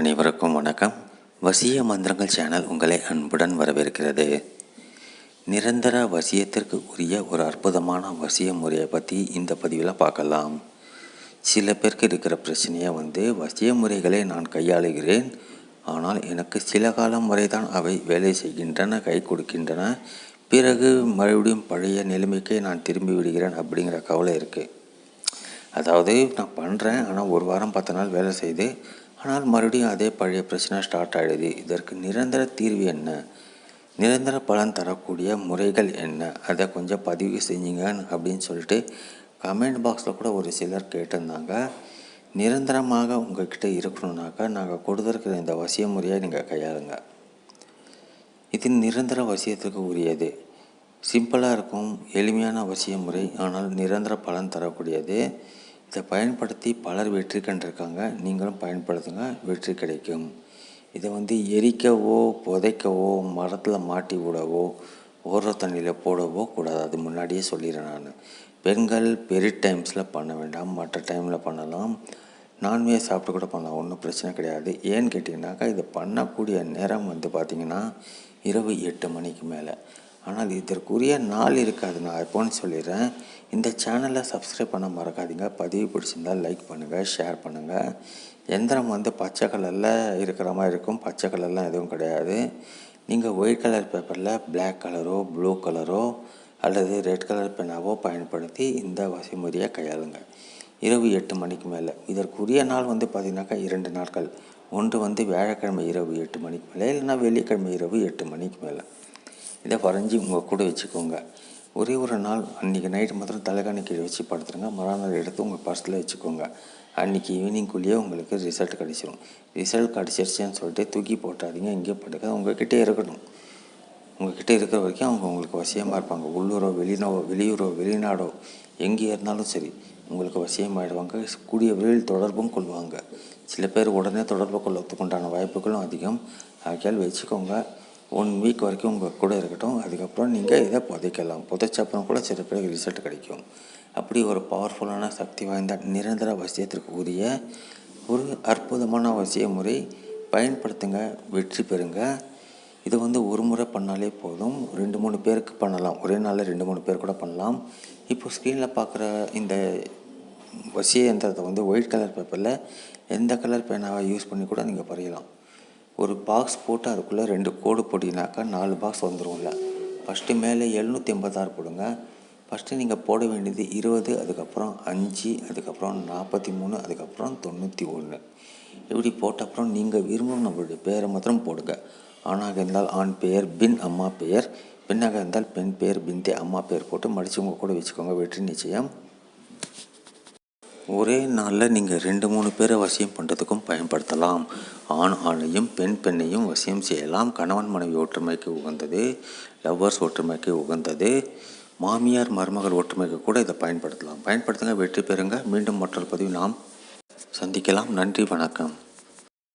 அனைவருக்கும் வணக்கம். வசிய மந்திரங்கள் சேனல் உங்களை அன்புடன் வரவேற்கிறது. நிரந்தர வசியத்திற்கு உரிய ஒரு அற்புதமான வசிய முறையை பற்றி இந்த பதிவில் பார்க்கலாம். சில பேருக்கு இருக்கிற பிரச்சனையை வந்து வசிய முறைகளை நான் கையாளுகிறேன். ஆனால் எனக்கு சில காலம் வரைதான் அவை வேலை செய்கின்றன கை கொடுக்கின்றன. பிறகு மறுபடியும் பழைய நிலைமைக்கே நான் திரும்பி விடுகிறேன் அப்படிங்கிற கவலை இருக்குது அதாவது நான் பண்ணுறேன் ஆனால் ஒரு வாரம் பத்து நாள் வேலை செய்து ஆனால் மறுபடியும் அதே பழைய பிரச்சனை ஸ்டார்ட் ஆகிடுது இதற்கு நிரந்தர தீர்வு என்ன? நிரந்தர பலன் தரக்கூடிய முறைகள் என்ன? அதை கொஞ்சம் பதிவு செஞ்சீங்க அப்படின்னு சொல்லிட்டு கமெண்ட் பாக்ஸில் கூட ஒரு சிலர் கேட்டிருந்தாங்க. நிரந்தரமாக உங்கள்கிட்ட இருக்கணுன்னாக்கா நாங்கள் கொடுத்துருக்கிற இந்த வசிய முறையை நீங்கள் கையாளுங்க. இது நிரந்தர வசியத்துக்கு உரியது. சிம்பிளாக இருக்கும் எளிமையான வசிய முறை ஆனால் நிரந்தர பலன் தரக்கூடியது. இதை பயன்படுத்தி பலர் வெற்றி கண்டிருக்காங்க. நீங்களும் பயன்படுத்துங்க வெற்றி கிடைக்கும். இதை வந்து எரிக்கவோ புதைக்கவோ மரத்தில் மாட்டி விடவோ ஓடுற தண்ணியில் போடவோ கூடாது. அது முன்னாடியே சொல்லிடுறேன் நான். பெண்கள் பெரிய டைம்ஸில் பண்ண வேண்டாம் மற்ற டைமில் பண்ணலாம். நான்வெஜ் சாப்பிட்டு கூட பண்ணலாம் ஒன்றும் பிரச்சனை கிடையாது. ஏன்னு கேட்டிங்கனாக்கா இதை பண்ணக்கூடிய நேரம் வந்து பார்த்திங்கன்னா இரவு எட்டு மணிக்கு மேலே. ஆனால் இதற்குரிய நாள் இருக்காது. நான் எப்போன்னு சொல்லிடுறேன். இந்த சேனலை சப்ஸ்கிரைப் பண்ண மறக்காதீங்க. பதிவு பிடிச்சிருந்தால் லைக் பண்ணுங்கள் ஷேர் பண்ணுங்கள் எந்திரம் வந்து பச்சை கலரில் இருக்கிற மாதிரி இருக்கும். பச்சை கலர்லாம் எதுவும் கிடையாது. நீங்கள் ஒயிட் கலர் பேப்பரில் பிளாக் கலரோ ப்ளூ கலரோ அல்லது ரெட் கலர் பெனாவோ பயன்படுத்தி இந்த வசைமுறையை கையாளுங்க. இரவு எட்டு மணிக்கு மேலே. இதற்குரிய நாள் வந்து பார்த்திங்கனாக்கா இரண்டு நாட்கள். ஒன்று வந்து வியாழக்கிழமை இரவு எட்டு மணிக்கு மேலே இல்லைன்னா வெள்ளிக்கிழமை இரவு எட்டு மணிக்கு மேலே. இதை வரைஞ்சி உங்கள் கூட வச்சுக்கோங்க. ஒரே ஒரு நாள் அன்றைக்கி நைட்டு மாத்திரம் தலைகாணி கீழே வச்சு படுத்துருங்க. மறுநாள் எடுத்து உங்கள் பர்ஸில் வச்சுக்கோங்க. அன்றைக்கி ஈவினிங்குள்ளேயே உங்களுக்கு ரிசல்ட் கிடச்சிரும். ரிசல்ட் கிடச்சிருச்சுன்னு சொல்லிட்டு தூக்கி போட்டாதீங்க. இங்கே படுக்க உங்கள்கிட்டே இருக்கணும். உங்ககிட்ட இருக்கிற வரைக்கும் அவங்க உங்களுக்கு வசியமாக இருப்பாங்க. உள்ளூரோ வெளிநாவோ வெளியூரோ வெளிநாடோ எங்கே இருந்தாலும் சரி உங்களுக்கு வசியமாயிடுவாங்க. கூடிய விரைவில் தொடர்பும் கொள்வாங்க. சில பேர் உடனே தொடர்பு கொள்ளத்துக்கு உண்டான வாய்ப்புகளும் அதிகம். ஆகையால் வச்சுக்கோங்க. ஒன் வீக் வரைக்கும் உங்கள் கூட இருக்கட்டும். அதுக்கப்புறம் நீங்கள் இதை புதைக்கலாம். புதைச்சப்பறம் கூட சில பேருக்கு ரிசல்ட் கிடைக்கும். அப்படி ஒரு பவர்ஃபுல்லான சக்தி வாய்ந்த நிரந்தர வசியத்திற்கு உரிய ஒரு அற்புதமான வசிய முறை பயன்படுத்துங்க. வெற்றி பெறுங்க. இது வந்து ஒரு முறை பண்ணாலே போதும். ரெண்டு மூணு பேருக்கு பண்ணலாம். ஒரே நாளில் ரெண்டு மூணு பேர் கூட பண்ணலாம். இப்போ ஸ்க்ரீனில் பார்க்குற இந்த வசிய யந்திரத்தை வந்து ஒயிட் கலர் பேப்பரில் எந்த கலர் பேனாவை யூஸ் பண்ணி கூட நீங்கள் வரையலாம் ஒரு பாக்ஸ் போட்டு அதுக்குள்ளே ரெண்டு கோடு போட்டிங்கனாக்கா நாலு பாக்ஸ் வந்துடும்ல ஃபஸ்ட்டு மேலே எழுநூற்றி எண்பத்தாறு போடுங்க. ஃபஸ்ட்டு நீங்கள் போட வேண்டியது இருபது அதுக்கப்புறம் அஞ்சு அதுக்கப்புறம் நாற்பத்தி மூணு அதுக்கப்புறம் தொண்ணூற்றி ஒன்று இப்படி போட்ட அப்புறம் நீங்கள் விரும்பும் நம்மளுடைய பேரை மாத்திரம் போடுங்க. ஆணாக இருந்தால் ஆண் பெயர் பின் அம்மா பெயர் பெண்ணாக இருந்தால் பெண் பெயர் பின்தே அம்மா பெயர் போட்டு மடித்து உங்கள் கூட வச்சுக்கோங்க. வெற்றி நிச்சயம். ஒரே நாளில் நீங்கள் ரெண்டு மூணு பேரை வசியம் பண்ணுறதுக்கும் பயன்படுத்தலாம். ஆண் ஆணையும் பெண் பெண்ணையும் வசியம் செய்யலாம். கணவன் மனைவி ஒற்றுமைக்கு உகந்தது. லவ்வர்ஸ் ஒற்றுமைக்கு உகந்தது. மாமியார் மருமகள் ஒற்றுமைக்கு கூட இதை பயன்படுத்தலாம். பயன்படுத்துங்க வெற்றி பெறுங்க. மீண்டும் மற்றொரு பதிவு நாம் சந்திக்கலாம். நன்றி வணக்கம்.